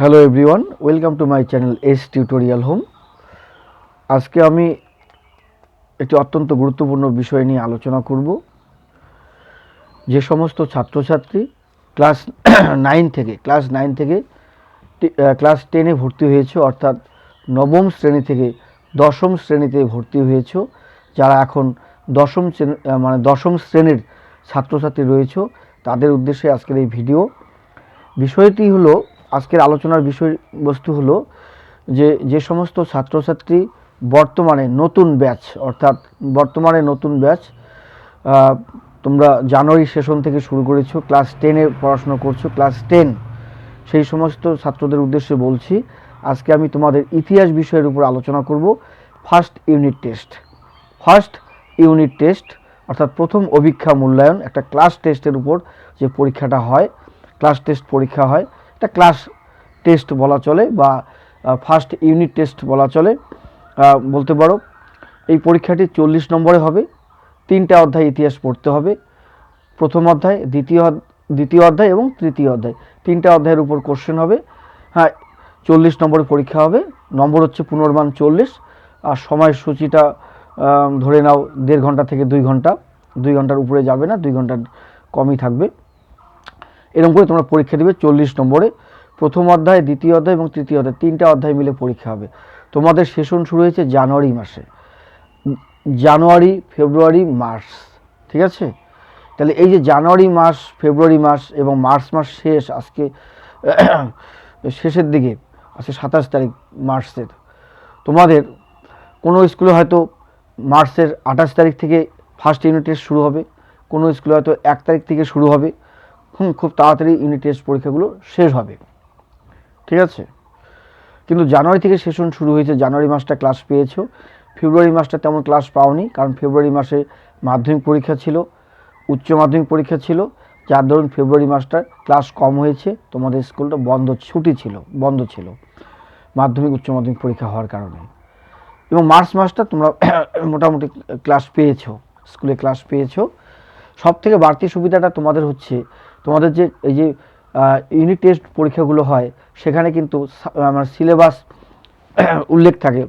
Hello everyone welcome to my channel S tutorial home আজকে আমি একটি অত্যন্ত গুরুত্বপূর্ণ বিষয় নিয়ে আলোচনা করব। যে সমস্ত ছাত্রছাত্রী ক্লাস নাইন থেকে, ক্লাস নাইন থেকে ক্লাস টেনে ভর্তি হয়েছে, অর্থাৎ নবম শ্রেণি থেকে দশম শ্রেণীতে ভর্তি হয়েছে, যারা এখন দশম মানে দশম শ্রেণির ছাত্রছাত্রী রয়েছে, তাদের উদ্দেশ্যে আজকের এই ভিডিও। বিষয়টি হলো আজকের আলোচনার বিষয়বস্তু হলো যে যে সমস্ত ছাত্রছাত্রী বর্তমানে নতুন ব্যাচ, অর্থাৎ বর্তমানে নতুন ব্যাচ তোমরা জানুয়ারি সেশন থেকে শুরু করেছ, ক্লাস টেনে পড়াশোনা করছ, ক্লাস টেন, সেই সমস্ত ছাত্রদের উদ্দেশ্যে বলছি, আজকে আমি তোমাদের ইতিহাস বিষয়ের উপর আলোচনা করব, first unit test. First unit test, অর্থাৎ প্রথম অভিক্ষা মূল্যায়ন, একটা ক্লাস টেস্টের উপর যে পরীক্ষাটা হয়, ক্লাস টেস্ট পরীক্ষা হয় এটা ক্লাস টেস্ট বলা চলে বা ফার্স্ট ইউনিট টেস্ট বলা চলে। বলতে পারো, এই পরীক্ষাটি চল্লিশ নম্বরে হবে, তিনটা অধ্যায় ইতিহাস পড়তে হবে। প্রথম অধ্যায়, দ্বিতীয় দ্বিতীয় অধ্যায় এবং তৃতীয় অধ্যায়, তিনটা অধ্যায়ের উপর কোশ্চেন হবে। হ্যাঁ চল্লিশ নম্বরে পরীক্ষা হবে, নম্বর হচ্ছে পুনর্মান চল্লিশ, আর সময়সূচিটা ধরে নাও দেড় ঘণ্টা থেকে দুই ঘণ্টা, দুই ঘণ্টার উপরে যাবে না, দুই ঘণ্টার কমই থাকবে। এরকম করে তোমরা পরীক্ষা দেবে চল্লিশ নম্বরে। প্রথম অধ্যায়, দ্বিতীয় অধ্যায় এবং তৃতীয় অধ্যায়, তিনটা অধ্যায় মিলে পরীক্ষা হবে। তোমাদের সেশন শুরু হয়েছে জানুয়ারি মাসে। জানুয়ারি, ফেব্রুয়ারি, মার্চ, ঠিক আছে? তাহলে এই যে জানুয়ারি মাস, ফেব্রুয়ারি মাস এবং মার্চ মাস শেষ আজকে, শেষের দিকে, আজকে সাতাশ তারিখ, মার্চের। তোমাদের কোনো স্কুলে হয়তো মার্চের আঠাশ তারিখ থেকে ফার্স্ট ইউনিট টেস্ট শুরু হবে, কোনো স্কুলে হয়তো এক তারিখ থেকে শুরু হবে হুম, খুব তাড়াতাড়ি ইউনিট টেস্ট পরীক্ষাগুলো শেষ হবে। ঠিক আছে? কিন্তু জানুয়ারি থেকে সেশন শুরু হয়েছে, জানুয়ারি মাসটা ক্লাস পেয়েছ। ফেব্রুয়ারি মাসটা তেমন ক্লাস পাওনি, কারণ ফেব্রুয়ারি মাসে মাধ্যমিক পরীক্ষা ছিল, উচ্চ মাধ্যমিক পরীক্ষা ছিল, যার দরুন ফেব্রুয়ারি মাসটা ক্লাস কম হয়েছে, তোমাদের স্কুলটা বন্ধ, ছুটি ছিল, বন্ধ ছিল, মাধ্যমিক, উচ্চ মাধ্যমিক পরীক্ষা হওয়ার কারণে। এবং মার্চ মাসটা তোমরা মোটামুটি ক্লাস পেয়েছ, স্কুলে ক্লাস পেয়েছ। সব থেকে বাড়তি সুবিধাটা তোমাদের হচ্ছে তোমাদের যে, এই যে ইউনিট টেস্ট পরীক্ষাগুলো হয়, সেখানে কিন্তু আমার সিলেবাস উল্লেখ থাকে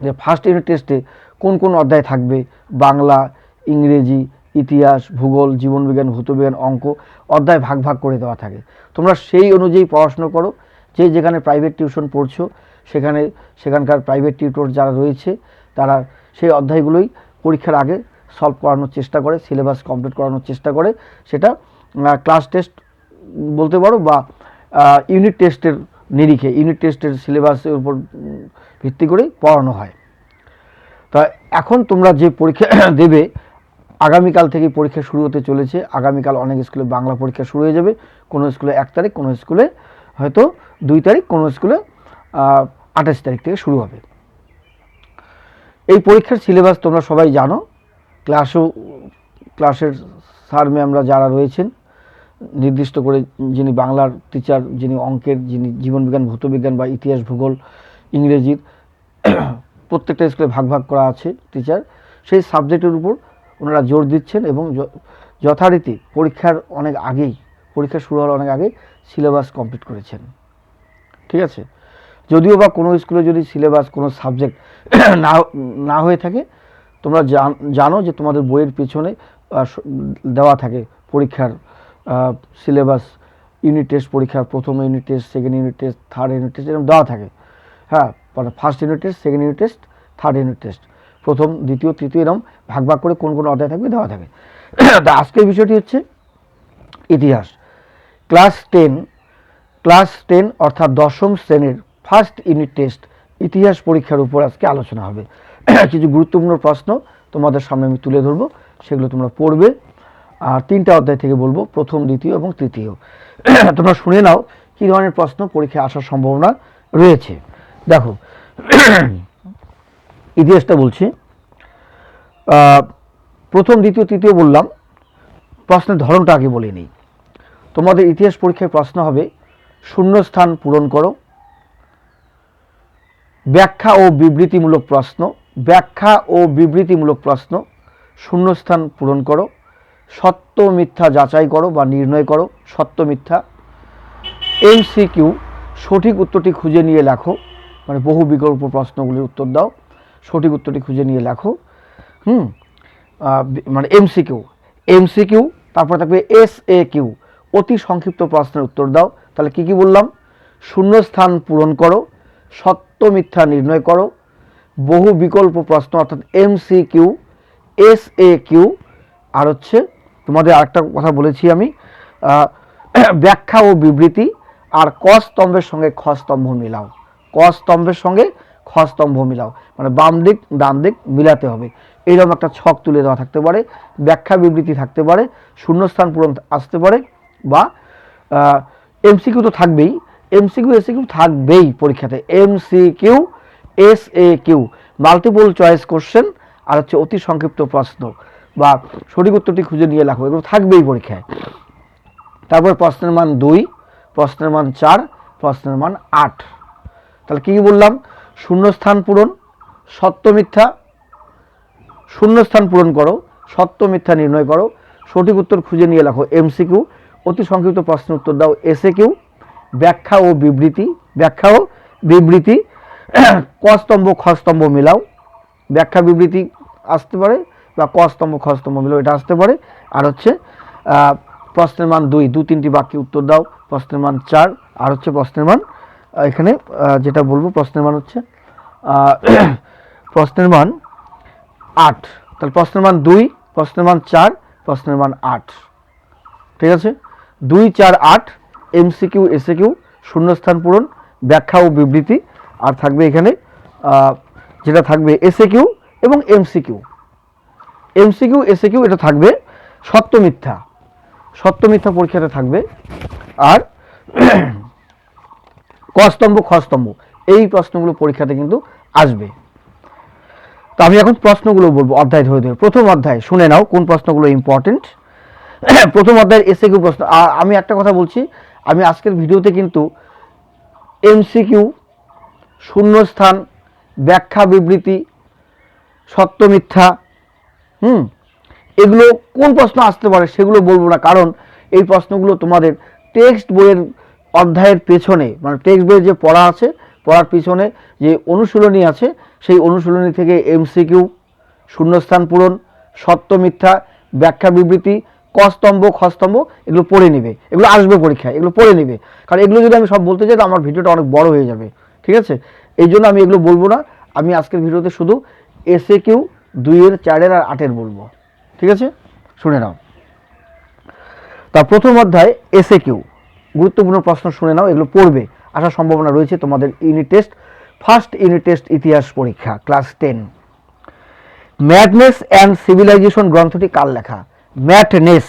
যে ফার্স্ট ইউনিট টেস্টে কোন কোন অধ্যায় থাকবে? বাংলা, ইংরেজি, ইতিহাস, ভূগোল, জীবনবিজ্ঞান, ভূতবিজ্ঞান, অঙ্ক, অধ্যায় ভাগ ভাগ করে দেওয়া থাকে। তোমরা সেই অনুযায়ী পড়াশুনো করো। যে যেখানে প্রাইভেট টিউশন পড়ছো, সেখানে, সেখানকার প্রাইভেট টিউটর যারা রয়েছে, তারা সেই অধ্যায়গুলোই পরীক্ষার আগে সলভ করানোর চেষ্টা করে সিলেবাস কমপ্লিট করানোর চেষ্টা করে। সেটা ক্লাস টেস্ট বলতে পারো বা ইউনিট টেস্টের নিরিখে ইউনিট টেস্টের সিলেবাসের উপর ভিত্তি করেই পড়ানো হয়। তা এখন তোমরা যে পরীক্ষা দেবে, আগামীকাল থেকে পরীক্ষা শুরু হতে চলেছে। আগামীকাল অনেক স্কুলে বাংলা পরীক্ষা শুরু হয়ে যাবে। কোনো স্কুলে এক তারিখ, কোনো স্কুলে হয়তো দুই তারিখ, কোনো স্কুলে আঠাশ তারিখ থেকে শুরু হবে। এই পরীক্ষার সিলেবাস তোমরা সবাই জানো। ক্লাসও ক্লাসের স্যার ম্যামরা যারা রয়েছেন নির্দিষ্ট করে যিনি বাংলার টিচার যিনি অঙ্কের, যিনি জীবনবিজ্ঞান, ভৌতবিজ্ঞান বা ইতিহাস, ভূগোল, ইংরেজির প্রত্যেকটা স্কুলে ভাগ ভাগ করা আছে টিচার সেই সাবজেক্টের উপর ওনারা জোর দিচ্ছেন এবং যথারীতি পরীক্ষার অনেক আগেই, পরীক্ষা শুরু হওয়ার অনেক আগে সিলেবাস কমপ্লিট করেছেন। ঠিক আছে? যদিও বা কোনো স্কুলে যদি সিলেবাস কোনো সাবজেক্ট না না হয়ে থাকে, তোমরা জানো যে তোমাদের বইয়ের পিছনে দেওয়া থাকে পরীক্ষার সিলেবাস ইউনিট টেস্ট পরীক্ষার প্রথম unit test second unit test third unit test এরকম দেওয়া থাকে। হ্যাঁ মানে first unit test second unit test third unit test প্রথম, দ্বিতীয়, তৃতীয় এরকম ভাগ ভাগ করে কোন কোন অধ্যায় থাকবে দেওয়া থাকে। তা আজকের বিষয়টি হচ্ছে ইতিহাস। ক্লাস টেন ক্লাস টেন অর্থাৎ দশম শ্রেণির ফার্স্ট ইউনিট টেস্ট ইতিহাস পরীক্ষার উপর আজকে আলোচনা হবে। কিছু গুরুত্বপূর্ণ প্রশ্ন তোমাদের সামনে আমি তুলে ধরবো, সেগুলো তোমরা পড়বে। আর তিনটা অধ্যায় থেকে বলব, প্রথম, দ্বিতীয় এবং তৃতীয়। তোমরা শুনে নাও কী ধরনের প্রশ্ন পরীক্ষায় আসার সম্ভাবনা রয়েছে। দেখো, ইতিহাসটা বলছি। প্রথম, দ্বিতীয়, তৃতীয় বললাম, প্রশ্নের ধরনটা আগে বলে নিই। তোমাদের ইতিহাস পরীক্ষায় প্রশ্ন হবে, শূন্যস্থান পূরণ করো। ব্যাখ্যা ও বিবৃতিমূলক প্রশ্ন, ব্যাখ্যা ও বিবৃতিমূলক প্রশ্ন, শূন্যস্থান পূরণ করো। সত্য মিথ্যা যাচাই করো বা নির্ণয় করো, সত্য মিথ্যা। এমসিকিউ সঠিক উত্তরটি খুঁজে নিয়ে লেখো মানে বহু বিকল্প প্রশ্নগুলির উত্তর দাও, সঠিক উত্তরটি খুঁজে নিয়ে লেখো, হুম? মানে এমসিকিউ এমসিকিউ তারপর থাকবে এস এ কিউ অতি সংক্ষিপ্ত প্রশ্নের উত্তর দাও। তাহলে কি কি বললাম? শূন্যস্থান পূরণ করো, সত্য মিথ্যা নির্ণয় করো, বহু বিকল্প প্রশ্ন অর্থাৎ MC Q S A Q আর হচ্ছে তোমাদের আরেকটা কথা বলেছি আমি। ব্যাখ্যা ও বিবৃতি আর ক স্তম্ভের সঙ্গে খ স্তম্ভ মিলাও। ক স্তম্ভের সঙ্গে খ স্তম্ভ মিলাও। মানে বাম দিক, ডান দিক মিলাতে হবে। এইরকম একটা ছক তুলে দেওয়া থাকতে পারে, ব্যাখ্যা বিবৃতি থাকতে পারে, শূন্যস্থান পূরণ আসতে পারে বা এমসিকিউ তো থাকবেই। এমসিকিউ এসিকিউ থাকবেই পরীক্ষাতে। MCQ S A Q multiple choice question আর হচ্ছে অতি সংক্ষিপ্ত প্রশ্ন। বা সঠিক উত্তরটি খুঁজে নিয়ে লেখো, এগুলো থাকবেই পরীক্ষায়। তারপর প্রশ্নের মান দুই, প্রশ্নের মান চার, প্রশ্নের মান আট। তাহলে কী বললাম? শূন্যস্থান পূরণ, সত্য মিথ্যা, শূন্যস্থান পূরণ করো, সত্য মিথ্যা নির্ণয় করো, সঠিক উত্তর খুঁজে নিয়ে লেখো এমসিকিউ, অতি সংক্ষিপ্ত প্রশ্নের উত্তর দাও এসএ কিউ ব্যাখ্যা ও বিবৃতি, ব্যাখ্যা ও বিবৃতি কস্তম্ভ স্তম্ভ, খ মিলাও, ব্যাখ্যা বিবৃতি আসতে পারে বা ক স্তম্ভ খ এটা আসতে পারে। আর হচ্ছে প্রশ্নের মান দুই, দু, তিনটি বাক্যে উত্তর দাও, প্রশ্নের মান চার, আর হচ্ছে প্রশ্নের মান এখানে যেটা বলব, প্রশ্নের মান হচ্ছে প্রশ্নের মান আট। তাহলে প্রশ্নের মান দুই, প্রশ্নের মান চার, প্রশ্নের মান আট। ঠিক আছে? দুই, চার, আট, এমসিকিউ এসএকিউ শূন্যস্থান পূরণ, ব্যাখ্যা ও বিবৃতি, আর থাকবে এখানে যেটা থাকবে এসএকিউ এবং এমসিকিউ। এমসিকিউ এসএকিউ এটা থাকবে সত্য মিথ্যা। সত্য মিথ্যা পরীক্ষাতে থাকবে। আর ক স্তম্ভ খ স্তম্ভ এই প্রশ্নগুলো পরীক্ষাতে কিন্তু আসবে। তো আমি এখন প্রশ্নগুলো বলব অধ্যায় ধরে ধরে। প্রথম অধ্যায়, শুনে নাও কোন প্রশ্নগুলো ইম্পর্টেন্ট প্রথম অধ্যায়ের এসে কিউ প্রশ্ন। আর আমি একটা কথা বলছি, আমি আজকের ভিডিওতে কিন্তু এমসিকিউ শূন্যস্থান, ব্যাখ্যা, বিবৃতি, সত্য মিথ্যা হুম? এগুলো কোন প্রশ্ন আসতে পারে সেগুলো বলব না, কারণ এই প্রশ্নগুলো তোমাদের টেক্সট বইয়ের অধ্যায়ের পেছনে মানে টেক্সট বইয়ের যে পড়া আছে, পড়ার পিছনে যে অনুশীলনী আছে, সেই অনুশীলনী থেকে এমসিকিউ, শূন্যস্থান পূরণ, সত্য মিথ্যা, ব্যাখ্যা বিবৃতি, কস্তম্ভ, খস্তম্ভ, এগুলো পড়ে নেবে। এগুলো আসবে পরীক্ষায়, এগুলো পড়ে নেবে। কারণ এগুলো যদি আমি সব বলতে চাই তো আমার ভিডিওটা অনেক বড় হয়ে যাবে। ঠিক আছে? এই জন্য আমি এগুলো বলব না। আমি আজকের ভিডিওতে শুধু এসএ কিউ দুইয়ের, চারের আর আটের বলব। ঠিক আছে? শুনে নাও। তা প্রথম অধ্যায় এসে কিউ গুরুত্বপূর্ণ প্রশ্ন শুনে নাও, এগুলো পড়বে। আসার সম্ভাবনা রয়েছে তোমাদের unit test first unit test ইতিহাস পরীক্ষা class ten Madness and Civilization গ্রন্থটি কার লেখা? ম্যাটনেস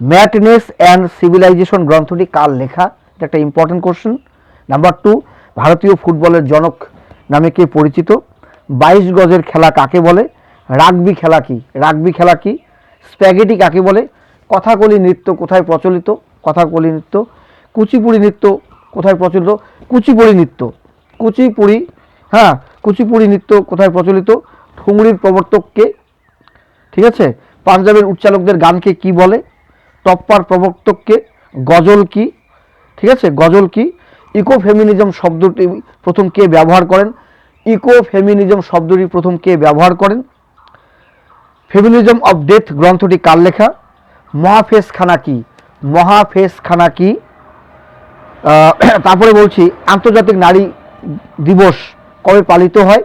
ম্যাটনেস অ্যান্ড সিভিলাইজেশন গ্রন্থটি কার লেখা? এটা একটা ইম্পর্টেন্ট কোশ্চেন নাম্বার টু ভারতীয় ফুটবলের জনক নামে কে পরিচিত? বাইশ গজের খেলা কাকে বলে? রাগবি খেলা কি? রাগবি খেলা কি? স্প্যাগেটি কাকে বলে? কথাকলি নৃত্য কোথায় প্রচলিত? কথাকলি নৃত্য। কুচিপুড়ি নৃত্য কোথায় প্রচলিত? কুচিপুড়ি নৃত্য। কুচিপুড়ি হ্যাঁ কুচিপুড়ি নৃত্য কোথায় প্রচলিত? ঠুংরির প্রবর্তককে, ঠিক আছে? পাঞ্জাবের উচ্চালকদের গানকে কি বলে? টপ্পার প্রবর্তককে গজল কি? ঠিক আছে? গজল কি? ইকো ফেমিনিজম শব্দটি প্রথম কে ব্যবহার করেন? ইকো ফেমিনিজম শব্দটি প্রথম কে ব্যবহার করেন? ফেমিনিজম অফ ডেথ গ্রন্থটি কার লেখা? মহাফেজ খানা কি? মহাফেজ খানা কি তারপরে বলছি, আন্তর্জাতিক নারী দিবস কবে পালিত হয়?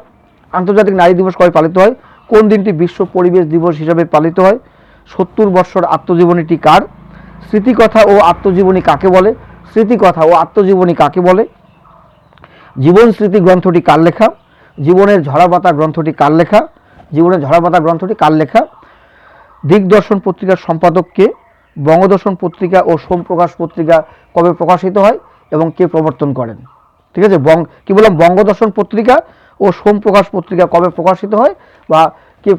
আন্তর্জাতিক নারী দিবস কবে পালিত হয়? কোন দিনটি বিশ্ব পরিবেশ দিবস হিসাবে পালিত হয়? সত্তর বৎসর আত্মজীবনীটি কার? স্মৃতিকথা ও আত্মজীবনী কাকে বলে? স্মৃতিকথা ও আত্মজীবনী কাকে বলে? জীবন স্মৃতি গ্রন্থটি কার লেখা? জীবনের ঝরাপাতা গ্রন্থটি কার লেখা? জীবনের ঝরাপাতা গ্রন্থটি কার লেখা? দিগদর্শন পত্রিকার সম্পাদককে বঙ্গদর্শন পত্রিকা ও সোম প্রকাশ পত্রিকা কবে প্রকাশিত হয় এবং কে প্রবর্তন করেন? ঠিক আছে, বং কি বললাম? বঙ্গদর্শন পত্রিকা ও সোম প্রকাশ পত্রিকা কবে প্রকাশিত হয় বা কে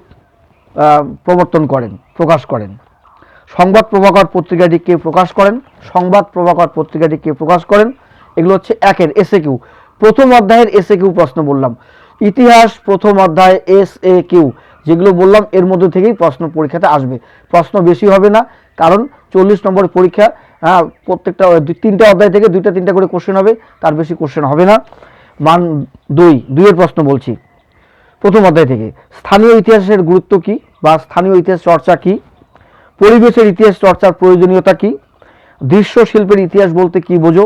প্রবর্তন করেন, প্রকাশ করেন? সংবাদ প্রভাকর পত্রিকাটি কে প্রকাশ করেন? সংবাদ প্রভাকর পত্রিকাটি কে প্রকাশ করেন? এগুলো হচ্ছে একের এসে কিউ প্রথম অধ্যায়ের এসে কিউ প্রশ্ন বললাম। ইতিহাস প্রথম অধ্যায় এস এ কিউ, যেগুলো বললাম এর মধ্যে থেকেই প্রশ্ন পরীক্ষাতে আসবে। প্রশ্ন বেশি হবে না, কারণ চল্লিশ নম্বর পরীক্ষা হ্যাঁ প্রত্যেকটা তিনটা অধ্যায় থেকে দুইটা, তিনটা করে কোশ্চেন হবে, তার বেশি কোশ্চেন হবে না। মান দুই, দুইয়ের প্রশ্ন বলছি। প্রথম অধ্যায় থেকে, স্থানীয় ইতিহাসের গুরুত্ব কি বা স্থানীয় ইতিহাস চর্চা কি? পরিবেশের ইতিহাস চর্চার প্রয়োজনীয়তা কি? দৃশ্য শিল্পের ইতিহাস বলতে কি বোঝো?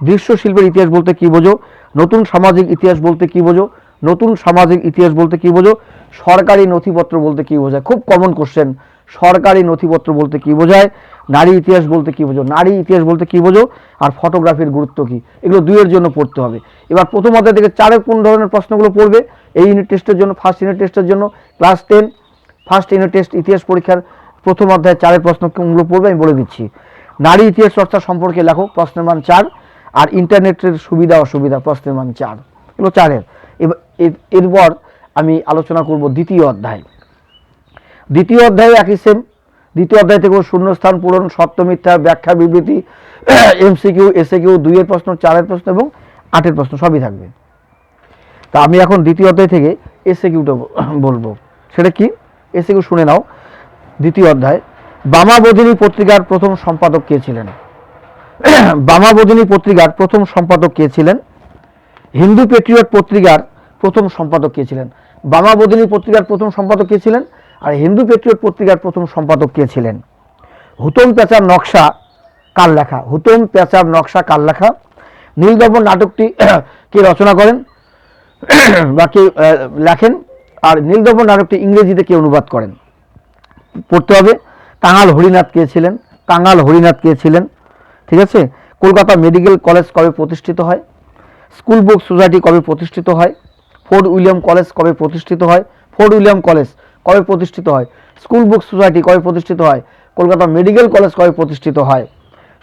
দৃশ্য শিল্পের ইতিহাস বলতে কি বোঝো? নতুন সামাজিক ইতিহাস বলতে কি বোঝো? নতুন সামাজিক ইতিহাস বলতে কি বোঝো? সরকারি নথিপত্র বলতে কি বোঝায়? খুব কমন কোশ্চেন সরকারি নথিপত্র বলতে কি বোঝায়? নারী ইতিহাস বলতে কি বোঝো? নারী ইতিহাস বলতে কি বোঝো? আর ফটোগ্রাফির গুরুত্ব কি? এগুলো দুইয়ের জন্য পড়তে হবে। এবার প্রথম অধ্যায় থেকে চারের কোন ধরনের প্রশ্নগুলো পড়বে? এই ইউনিট টেস্টের জন্য ফার্স্ট ইউনিট টেস্টের জন্য class ten first unit test ইতিহাস পরীক্ষার প্রথম অধ্যায় চারের কোনগুলো পড়বে, আমি বলে দিচ্ছি। নারী ইতিহাস চর্চা সম্পর্কে লেখো, প্রশ্নের মান চার, আর ইন্টারনেটের সুবিধা অসুবিধা প্রশ্নের মান চার। এগুলো চারের। এরপর আমি আলোচনা করব দ্বিতীয় অধ্যায়। দ্বিতীয় অধ্যায়ে একই সেম দ্বিতীয় অধ্যায় থেকেও শূন্যস্থান পূরণ, সত্য মিথ্যা, ব্যাখ্যা, বিবৃতি, এমসিকিউ এসে কিউ দুইয়ের প্রশ্ন, চারের প্রশ্ন এবং আটের প্রশ্ন সবই থাকবে। তা আমি এখন দ্বিতীয় অধ্যায় থেকে এসে কিউটা বলব। সেটা কি? এসে কিউ শুনে নাও। দ্বিতীয় অধ্যায় বামাবোধিনী পত্রিকার প্রথম সম্পাদক কে ছিলেন? বামাবোধিনী পত্রিকার প্রথম সম্পাদক কে ছিলেন? হিন্দু পেট্রিয়ট পত্রিকার প্রথম সম্পাদক কে ছিলেন? বামাবোধিনী পত্রিকার প্রথম সম্পাদক কে ছিলেন? আর হিন্দু পেট্রিয়ট পত্রিকার প্রথম সম্পাদক কে ছিলেন? হুতম পেঁচার নকশা কার লেখা? হুতম পেঁচার নকশা কার লেখা? নীলদমন নাটকটি কে রচনা করেন? বা কে লেখেন? আর নীলদমন নাটকটি ইংরেজিতে কে অনুবাদ করেন? পড়তে হবে। কাঙাল হরিনাথ কে ছিলেন? কাঙাল হরিনাথ কে ছিলেন? ঠিক আছে? কলকাতা মেডিকেল কলেজ কবে প্রতিষ্ঠিত হয়? স্কুল বুক সোসাইটি কবে প্রতিষ্ঠিত হয়? ফোর্ট উইলিয়াম কলেজ কবে প্রতিষ্ঠিত হয়? ফোর্ট উইলিয়াম কলেজ কবে প্রতিষ্ঠিত হয়? স্কুল বুক সোসাইটি কবে প্রতিষ্ঠিত হয়? কলকাতা মেডিকেল কলেজ কবে প্রতিষ্ঠিত হয়?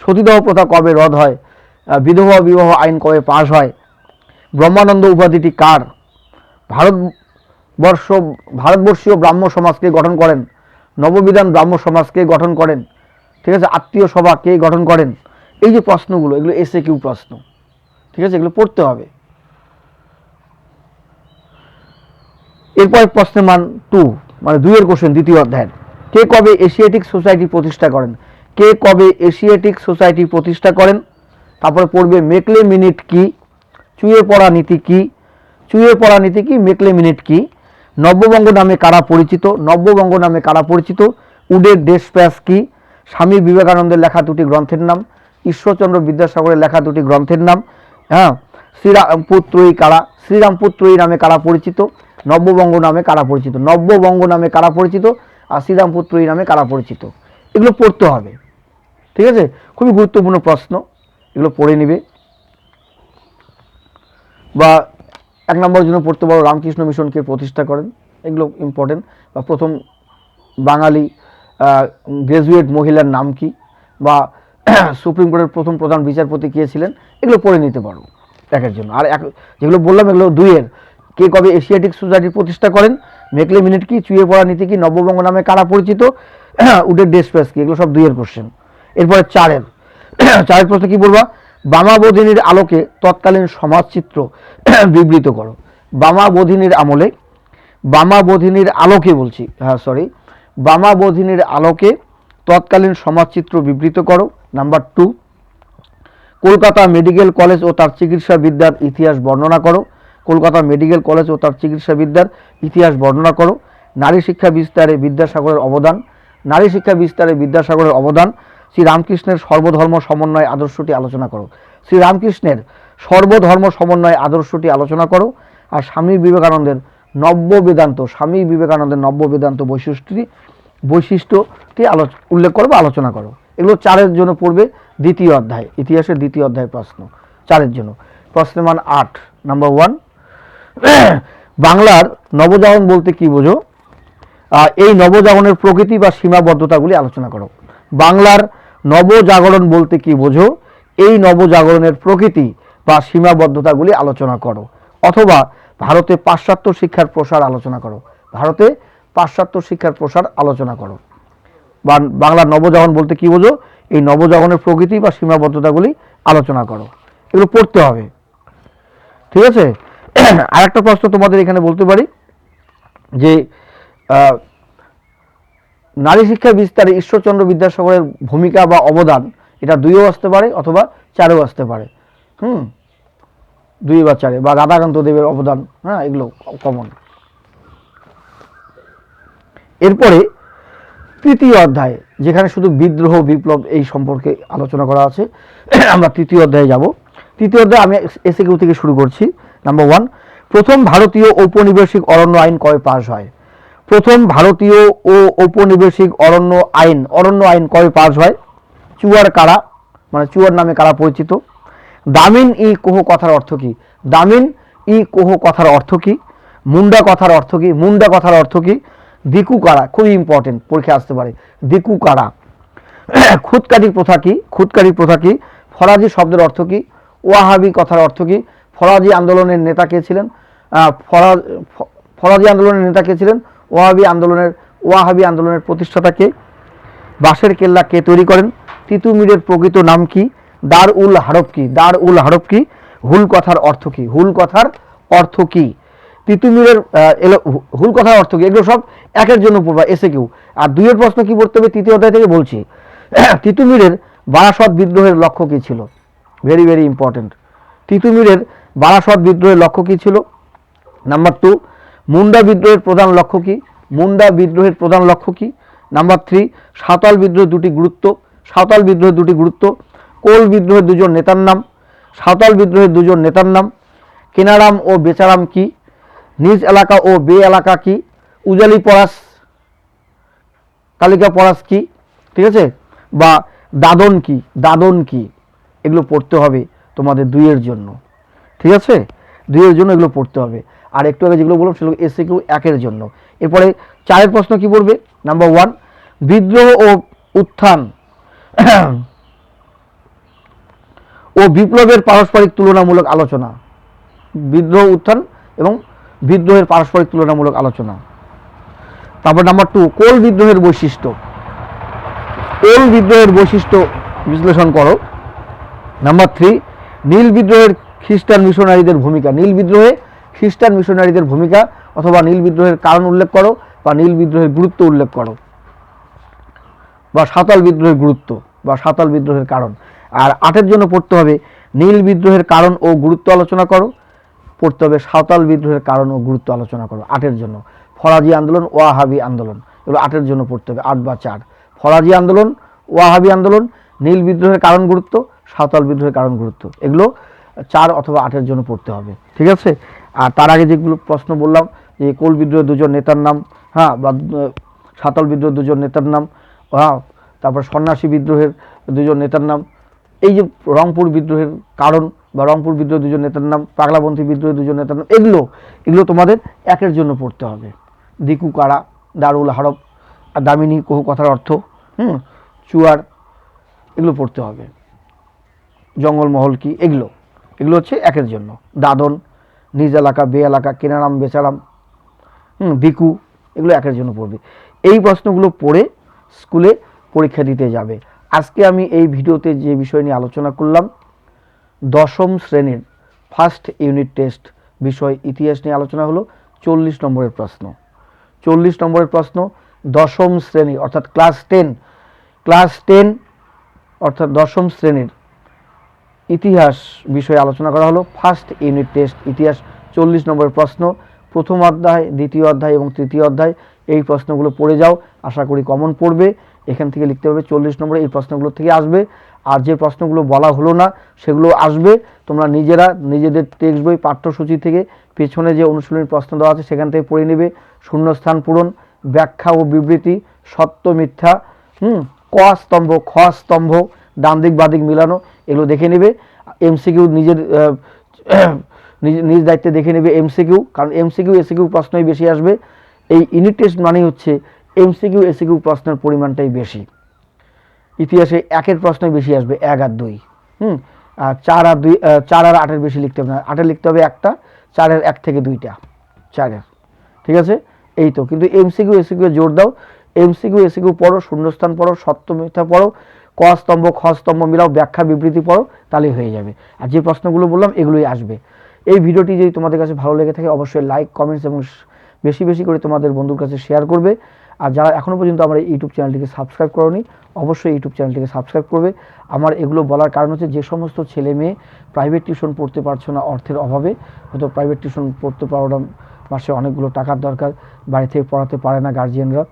সতীদাহ প্রথা কবে রদ হয়? বিধবা বিবাহ আইন কবে পাশ হয়? ব্রহ্মানন্দ উপাধিটি কার? ভারতবর্ষ, ভারতবর্ষীয় ব্রাহ্ম সমাজকে গঠন করেন? নববিধান ব্রাহ্ম সমাজকে গঠন করেন? ঠিক আছে, আত্মীয় সভা কে গঠন করেন? এই যে প্রশ্নগুলো, এগুলো এসে কিউ প্রশ্ন। ঠিক আছে? এগুলো পড়তে হবে। এরপর প্রশ্নের মান টু মানে দুইয়ের কোশ্চেন দ্বিতীয় অধ্যায়ের। কে কবে এশিয়াটিক সোসাইটি প্রতিষ্ঠা করেন? কে কবে এশিয়াটিক সোসাইটি প্রতিষ্ঠা করেন? তারপরে পড়বে মেকলে মিনিট কি? চুয়ে পড়া নীতি কি? চুয়ে পড়া নীতি কি? মেকলে মিনিট কি? নব্যবঙ্গ নামে কারা পরিচিত? নব্যবঙ্গ নামে কারা পরিচিত? উডের দেশ প্যাস কি? স্বামী বিবেকানন্দের লেখা দুটি গ্রন্থের নাম। ঈশ্বরচন্দ্র বিদ্যাসাগরের লেখা দুটি গ্রন্থের নাম। হ্যাঁ? শ্রীরামপুর ত্রয়ী কারা? শ্রীরামপুর ত্রয়ী নামে কারা পরিচিত? নব্যবঙ্গ নামে কারা পরিচিত? নব্যবঙ্গ নামে কারা পরিচিত? আর শ্রীরামপুর ত্রয়ী নামে কারা পরিচিত? এগুলো পড়তে হবে। ঠিক আছে? খুবই গুরুত্বপূর্ণ প্রশ্ন। এগুলো পড়ে নিবে। বা এক নম্বর জন্য পড়তে পারো, রামকৃষ্ণ মিশনকে প্রতিষ্ঠা করেন। এগুলো ইম্পর্টেন্ট বা প্রথম বাঙালি গ্রাজুয়েট মহিলার নাম কি? বা সুপ্রিম কোর্টের প্রথম প্রধান বিচারপতি কে ছিলেন, এগুলো পড়ে নিতে পারো একের জন্য। আর এক যেগুলো বললাম, এগুলো দুইয়ের। কে কবে এশিয়াটিক সোসাইটি প্রতিষ্ঠা করেন, মেকলে মিনিট কি, চুয়ে পড়া নীতি কি, নববঙ্গ নামে কারা পরিচিত, উডের ডেসপ্রেস কি, এগুলো সব দুইয়ের কোশ্চেন এরপরে চারের। চারের প্রশ্ন কি বলবা? বামাবোধিনীর আলোকে তৎকালীন সমাজচিত্র বিবৃত করো। বামাবোধিনীর আমলে, বামাবোধিনীর আলোকে বলছি হ্যাঁ সরি বামাবোধিনীর আলোকে তৎকালীন সমাজচিত্র বিবৃত করো। Number two Kolkata medical college ও তার চিকিৎসা বিদ্যার ইতিহাস বর্ণনা করো। কলকাতা মেডিকেল কলেজ ও তার চিকিৎসা বিদ্যার ইতিহাস বর্ণনা করো। নারী শিক্ষা বিস্তারে বিদ্যাসাগরের অবদান। নারী শিক্ষা বিস্তারে বিদ্যাসাগরের অবদান। শ্রী রামকৃষ্ণের সর্বধর্ম সমন্বয় আদর্শটি আলোচনা করো। শ্রী রামকৃষ্ণের সর্বধর্ম সমন্বয় আদর্শটি আলোচনা করো। আর স্বামী বিবেকানন্দের নব্য বেদান্ত, স্বামী বিবেকানন্দের নব্য বেদান্ত বৈশিষ্ট্যটি বৈশিষ্ট্যটি আলো উল্লেখ করো বা আলোচনা করো। এগুলো চারের জন্য পড়বে দ্বিতীয় অধ্যায়, ইতিহাসের দ্বিতীয় অধ্যায় প্রশ্ন, চারের জন্য। প্রশ্নের মান আট নাম্বার ওয়ান বাংলার নবজাগরণ বলতে কি বোঝো? এই নবজাগরণের প্রকৃতি বা সীমাবদ্ধতাগুলি আলোচনা করো। বাংলার নবজাগরণ বলতে কি বোঝো? এই নবজাগরণের প্রকৃতি বা সীমাবদ্ধতাগুলি আলোচনা করো। অথবা ভারতে পাশ্চাত্য শিক্ষার প্রসার আলোচনা করো। ভারতে পাশ্চাত্য শিক্ষার প্রসার আলোচনা করো। বা বাংলার নবজাগরণ বলতে কি বোঝো? এই নবজাগরণের প্রকৃতি বা সীমাবদ্ধতাগুলি আলোচনা করো। এগুলো পড়তে হবে। ঠিক আছে? আর একটা প্রশ্ন তোমাদের এখানে বলতে পারি, যে নারী শিক্ষা বিস্তারে ঈশ্বরচন্দ্র বিদ্যাসাগরের ভূমিকা বা অবদান, এটা দুইও আসতে পারে অথবা চারেও আসতে পারে। হুম? দুই বা চারে, বা রাধাকান্ত দেবের অবদান হ্যাঁ এগুলো কমন এরপরে তৃতীয় অধ্যায়ে, যেখানে শুধু বিদ্রোহ, বিপ্লব এই সম্পর্কে আলোচনা করা আছে। আমরা তৃতীয় অধ্যায়ে যাব। তৃতীয় অধ্যায় আমি এসে কিউ থেকে শুরু করছি। নাম্বার ওয়ান প্রথম ভারতীয় ঔপনিবেশিক অরণ্য আইন কয় পাস হয়? প্রথম ভারতীয় ও ঔপনিবেশিক অরণ্য আইন অরণ্য আইন কয় পাস হয়? চুয়ার কারা মানে চুয়ার নামে কারা পরিচিত? দামিন ই কোহ কথার অর্থ কি? দামিন ই কোহ কথার অর্থ কি? মুন্ডা কথার অর্থ কি? মুন্ডা কথার অর্থ কি? দিকু কারা? খুবই ইম্পর্টেন্ট পরীক্ষা আসতে পারে। দিকু কারা? খুদকারী প্রথা কি? খুদকারী প্রথা কি? ফরাজি শব্দের অর্থ কি? ওয়াহাবি কথার অর্থ কি? ফরাজি আন্দোলনের নেতা কে ছিলেন? ফরাজ ফরাজি আন্দোলনের নেতা কে ছিলেন? ওয়াহাবি আন্দোলনের ওয়াহাবি আন্দোলনের প্রতিষ্ঠাতা কে? বাঁশের কেল্লা কে তৈরি করেন? তিতুমিরের প্রকৃত নাম কি? দার উল হারব কি? দার উল হারব কি? হুল কথার অর্থ কি? হুল কথার অর্থ কি? তিতুমিরের হুল কথার অর্থ কি? এগুলো সব একের জন্য পড়বা এসে কেউ আর দুইয়ের প্রশ্ন কি পড়তে হবে? তৃতীয় অধ্যায় থেকে বলছি। তিতুমিরের বারাসত বিদ্রোহের লক্ষ্য কি ছিল? ভেরি ভেরি ইম্পর্টেন্ট তিতুমিরের বারাসত বিদ্রোহের লক্ষ্য কি ছিল? নাম্বার টু মুন্ডা বিদ্রোহের প্রধান লক্ষ্য কি? মুন্ডা বিদ্রোহের প্রধান লক্ষ্য কি? নাম্বার থ্রি সাঁওতাল বিদ্রোহের দুটি গুরুত্ব। সাঁওতাল বিদ্রোহের দুটি গুরুত্ব। কোল বিদ্রোহের দুজন নেতার নাম। সাঁওতাল বিদ্রোহের দুজন নেতার নাম। কেনারাম ও বেচারাম কি? নিজ এলাকা ও বে এলাকা কি? উজালি পরাস কালিকা পরাস কি? ঠিক আছে? বা দাদন কি? দাদন কি? এগুলো পড়তে হবে তোমাদের দুইয়ের জন্য। ঠিক আছে? দুইয়ের জন্য এগুলো পড়তে হবে। আর একটু আগে যেগুলো বললাম সেগুলো এসে কিউ একের জন্য। এরপরে চারের প্রশ্ন কি পড়বে? নাম্বার ওয়ান বিদ্রোহ ও উত্থান ও বিপ্লবের পারস্পরিক তুলনামূলক আলোচনা। বিদ্রোহ, উত্থান এবং বিদ্রোহের পারস্পরিক তুলনামূলক আলোচনা। তারপর নাম্বার টু কোল বিদ্রোহের বৈশিষ্ট্য। কোল বিদ্রোহের বৈশিষ্ট্য বিশ্লেষণ করো। নাম্বার থ্রি নীল বিদ্রোহের খ্রিস্টান মিশনারিদের ভূমিকা। নীল বিদ্রোহে খ্রিস্টান মিশনারিদের ভূমিকা অথবা নীল বিদ্রোহের কারণ উল্লেখ করো বা নীল বিদ্রোহের গুরুত্ব উল্লেখ করো। বা সাঁওতাল বিদ্রোহের গুরুত্ব বা সাঁতাল বিদ্রোহের কারণ। আর আটের জন্য পড়তে হবে, নীল বিদ্রোহের কারণ ও গুরুত্ব আলোচনা করো। পড়তে হবে সাঁওতাল বিদ্রোহের কারণ ও গুরুত্ব আলোচনা করো, আটের জন্য। ফরাজি আন্দোলন, ওয়াহাবি আন্দোলন। এগুলো আটের জন্য পড়তে হবে, আট বা চার। ফরাজি আন্দোলন, ওয়াহাবি আন্দোলন, নীল বিদ্রোহের কারণ গুরুত্ব, সাঁওতাল বিদ্রোহের কারণ গুরুত্ব। এগুলো চার অথবা আটের জন্য পড়তে হবে, ঠিক আছে? আর তার আগে যেগুলো প্রশ্ন বললাম, যে কোল বিদ্রোহের দুজন নেতার নাম হ্যাঁ বা সাঁওতাল বিদ্রোহের দুজন নেতার নাম হ্যাঁ তারপর সন্ন্যাসী বিদ্রোহের দুজন নেতার নাম, এই যে রংপুর বিদ্রোহের কারণ বা রংপুর বিদ্রোহের দুজন নেতার নাম পাগলাপন্থী বিদ্রোহের দুজন নেতার নাম, এগুলো এগুলো তোমাদের একের জন্য পড়তে হবে। দিকু কারা দারুল হারব, আর দামিনী কহু কথার অর্থ, হুম, চুয়ার, এগুলো পড়তে হবে। জঙ্গলমহল কি? এগুলো। এগুলো হচ্ছে একের জন্য। দাদন, নিজ এলাকা, বে এলাকা, কেনারাম, বেচারাম, হুম দিকু এগুলো একের জন্য পড়বে। এই প্রশ্নগুলো পড়ে স্কুলে পরীক্ষা দিতে যাবে। আজকে আমি এই ভিডিওতে যে বিষয় নিয়ে আলোচনা করলাম, দশম শ্রেণির ফার্স্ট ইউনিট টেস্ট বিষয় ইতিহাস নিয়ে আলোচনা হলো, চল্লিশ নম্বরের প্রশ্ন। চল্লিশ নম্বরের প্রশ্ন, দশম শ্রেণি, অর্থাৎ ক্লাস টেন ক্লাস টেন অর্থাৎ দশম শ্রেণির ইতিহাস বিষয়ে আলোচনা করা হলো। ফার্স্ট ইউনিট টেস্ট ইতিহাস, চল্লিশ নম্বরের প্রশ্ন, প্রথম অধ্যায়, দ্বিতীয় অধ্যায় এবং তৃতীয় অধ্যায়, এই প্রশ্নগুলো পড়ে যাও। আশা করি কমন পড়বে। এখান থেকে লিখতে হবে চল্লিশ নম্বরে এই প্রশ্নগুলো থেকে আসবে। আর যে প্রশ্নগুলো বলা হলো না, সেগুলো আসবে। তোমরা নিজেরা নিজেদের টেক্সট বই, পাঠ্যসূচি থেকে পেছনে যে অনুশীলনী প্রশ্ন দেওয়া আছে, সেখান থেকে পড়ে নেবে। শূন্যস্থান পূরণ, ব্যাখ্যা ও বিবৃতি, সত্য, মিথ্যা, হুম, ক স্তম্ভ, খ স্তম্ভ, ডান দিক বাদিক মিলানো, এগুলো দেখে নেবে। এমসিকিউ নিজের নিজ দায়িত্বে দেখে নেবে এমসিকিউ কারণ এমসিকিউ এসিকিউ প্রশ্নই বেশি আসবে। এই ইউনিট টেস্ট মানেই হচ্ছে এমসিকিউ এসিকিউ প্রশ্নের পরিমাণটাই বেশি। ইতিহাসে একের প্রশ্নই বেশি আসবে, এক আর দুই। হুম? আর চার আর দুই চার আর আটের বেশি লিখতে হবে না। আটের লিখতে হবে একটা, চারের এক থেকে দুইটা, চারের। ঠিক আছে? এই তো। কিন্তু এমসিকিউ এসিকিউ জোর দাও। এমসিকিউ এসিকিউ পড়ো, শূন্যস্থান পড়ো, সত্য মিথ্যা পড়ো, ক স্তম্ভ, খ স্তম্ভ মিলাও, ব্যাখ্যা, বিবৃতি পড়ো, তাহলেই হয়ে যাবে। আর যে প্রশ্নগুলো বললাম, এগুলোই আসবে। এই ভিডিওটি যদি তোমাদের কাছে ভালো লেগে থাকে, অবশ্যই লাইক কমেন্টস এবং বেশি বেশি করে তোমাদের বন্ধুর কাছে শেয়ার করবে। আর যারা এখনও পর্যন্ত আমার ইউটিউব চ্যানেলটিকে সাবস্ক্রাইব করনি, অবশ্যই ইউটিউব চ্যানেলটিকে সাবস্ক্রাইব করবে। আমার এগুলো বলার কারণ হচ্ছে যে সমস্ত ছেলে মেয়ে প্রাইভেট টিউশন পড়তে পারছ না অর্থের অভাবে। হয়তো প্রাইভেট টিউশন পড়তে পারোটা মাসে অনেকগুলো টাকার দরকার, বাড়ি থেকে পড়াতে পারে না গার্জিয়ানরা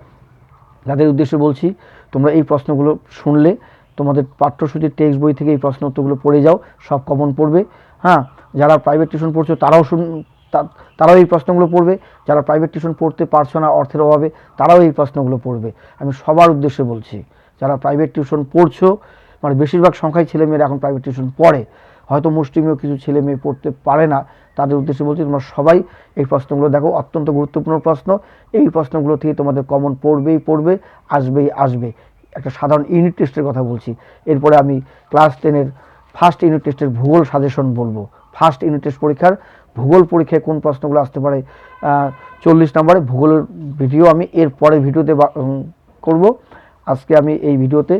তাদের উদ্দেশ্যে বলছি, তোমরা এই প্রশ্নগুলো শুনলে, তোমাদের পাঠ্যসূচির টেক্সট বই থেকে এই প্রশ্ন উত্তরগুলো পড়ে যাও, সব কমন পড়বে। হ্যাঁ যারা প্রাইভেট টিউশন পড়ছো তারাও শুন তারাও এই প্রশ্নগুলো পড়বে। যারা প্রাইভেট টিউশন পড়তে পারছ না অর্থের অভাবে, তারাও এই প্রশ্নগুলো পড়বে। আমি সবার উদ্দেশ্যে বলছি, যারা প্রাইভেট টিউশন পড়ছো মানে বেশিরভাগ সংখ্যায় ছেলেমেয়েরা এখন প্রাইভেট টিউশন পড়ে, হয়তো মুষ্টিমেয় কিছু ছেলে মেয়ে পড়তে পারে না, তাদের উদ্দেশ্যে বলছি, তোমরা সবাই এই প্রশ্নগুলো দেখো, অত্যন্ত গুরুত্বপূর্ণ প্রশ্ন। এই প্রশ্নগুলো থেকে তোমাদের কমন পড়বেই পড়বে, আসবেই আসবে। একটা সাধারণ ইউনিট টেস্টের কথা বলছি। এরপরে আমি ক্লাস টেনের ফার্স্ট ইউনিট টেস্টের ভূগোল সাজেশন বলব। ফার্স্ট ইউনিট টেস্ট পরীক্ষার ভূগোল পরীক্ষায় কোন প্রশ্নগুলো আসতে পারে চল্লিশ নম্বরে ভূগোলের ভিডিও আমি এর পরে ভিডিওতে করব। আজকে আমি এই ভিডিওতে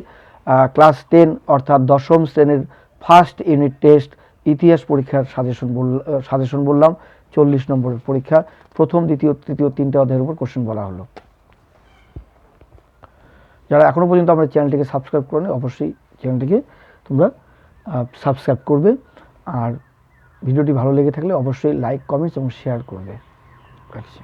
ক্লাস টেন অর্থাৎ দশম শ্রেণির ফার্স্ট ইউনিট টেস্ট ইতিহাস পরীক্ষার সাজেশন বল সাজেশন বললাম, চল্লিশ নম্বরের পরীক্ষা, প্রথম, দ্বিতীয়, তৃতীয় তিনটে অধ্যায়ের উপর কোশ্চেন বলা হলো। যারা এখনও পর্যন্ত আমার চ্যানেলটিকে সাবস্ক্রাইব করেনি, অবশ্যই চ্যানেলটিকে তোমরা সাবস্ক্রাইব করবে। আর ভিডিওটি ভালো লেগে থাকলে অবশ্যই লাইক কমেন্টস এবং শেয়ার করবে। রাখছি।